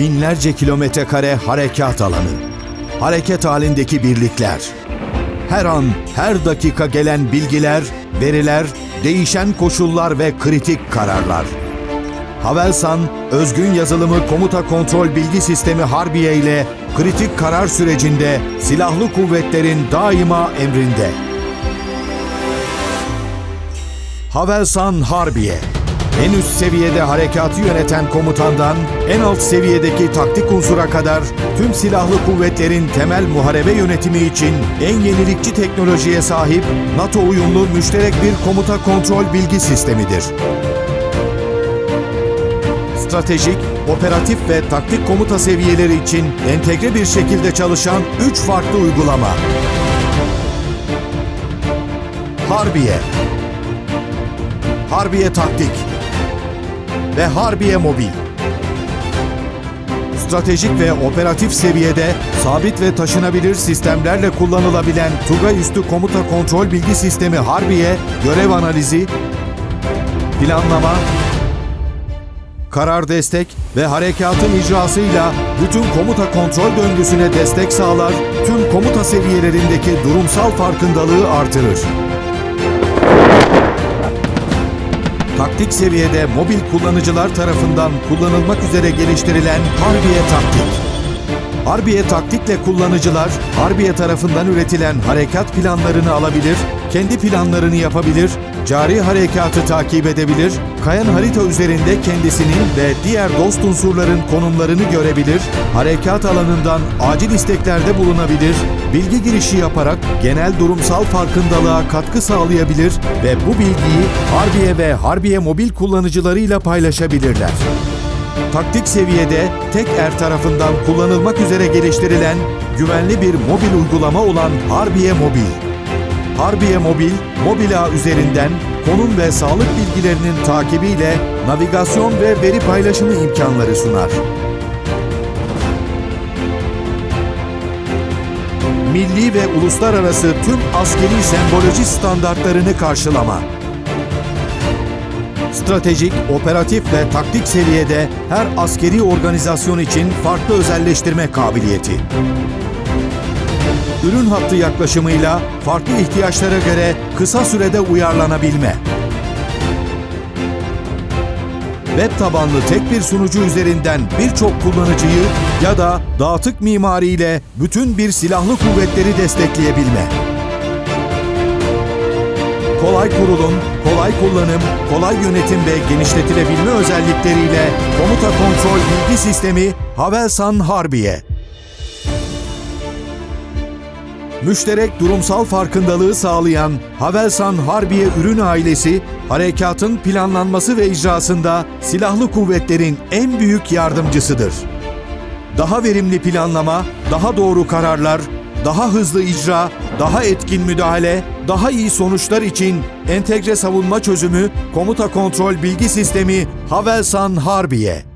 binlerce kilometre kare harekat alanı. Hareket halindeki birlikler. Her an, her dakika gelen bilgiler, veriler, değişen koşullar ve kritik kararlar. Havelsan, özgün yazılımı komuta kontrol bilgi sistemi Harbiye ile kritik karar sürecinde silahlı kuvvetlerin daima emrinde. Havelsan Harbiye en üst seviyede harekatı yöneten komutandan en alt seviyedeki taktik unsura kadar tüm silahlı kuvvetlerin temel muharebe yönetimi için en yenilikçi teknolojiye sahip NATO uyumlu müşterek bir komuta kontrol bilgi sistemidir. Stratejik, operatif ve taktik komuta seviyeleri için entegre bir şekilde çalışan 3 farklı uygulama. Harbiye Harbiye Taktik ve Harbiye Mobil. Stratejik ve operatif seviyede sabit ve taşınabilir sistemlerle kullanılabilen Tugay Üstü Komuta Kontrol Bilgi Sistemi Harbiye, görev analizi, planlama, karar destek ve harekatın icrasıyla bütün komuta kontrol döngüsüne destek sağlar, tüm komuta seviyelerindeki durumsal farkındalığı artırır. Taktik seviyede mobil kullanıcılar tarafından kullanılmak üzere geliştirilen Harbiye Taktik. Harbiye Taktik'le kullanıcılar, Harbiye tarafından üretilen harekat planlarını alabilir, kendi planlarını yapabilir, cari harekatı takip edebilir, kayan harita üzerinde kendisinin ve diğer dost unsurların konumlarını görebilir, harekat alanından acil isteklerde bulunabilir, bilgi girişi yaparak genel durumsal farkındalığa katkı sağlayabilir ve bu bilgiyi Harbiye ve Harbiye mobil kullanıcılarıyla paylaşabilirler. Taktik seviyede tek er tarafından kullanılmak üzere geliştirilen güvenli bir mobil uygulama olan Harbiye Mobil. Harbiye Mobil, mobil ağ üzerinden konum ve sağlık bilgilerinin takibiyle navigasyon ve veri paylaşımı imkanları sunar. Milli ve uluslararası tüm askeri semboloji standartlarını karşılama stratejik, operatif ve taktik seviyede her askeri organizasyon için farklı özelleştirme kabiliyeti. Ürün hattı yaklaşımıyla farklı ihtiyaçlara göre kısa sürede uyarlanabilme. Web tabanlı tek bir sunucu üzerinden birçok kullanıcıyı ya da dağıtık mimariyle bütün bir silahlı kuvvetleri destekleyebilme kolay kurulum, kolay kullanım, kolay yönetim ve genişletilebilme özellikleriyle komuta kontrol bilgi sistemi Havelsan Harbiye. Müşterek durumsal farkındalığı sağlayan Havelsan Harbiye ürün ailesi, harekatın planlanması ve icrasında silahlı kuvvetlerin en büyük yardımcısıdır. Daha verimli planlama, daha doğru kararlar, daha hızlı icra, daha etkin müdahale, daha iyi sonuçlar için entegre savunma çözümü komuta kontrol bilgi sistemi Havelsan Harbiye.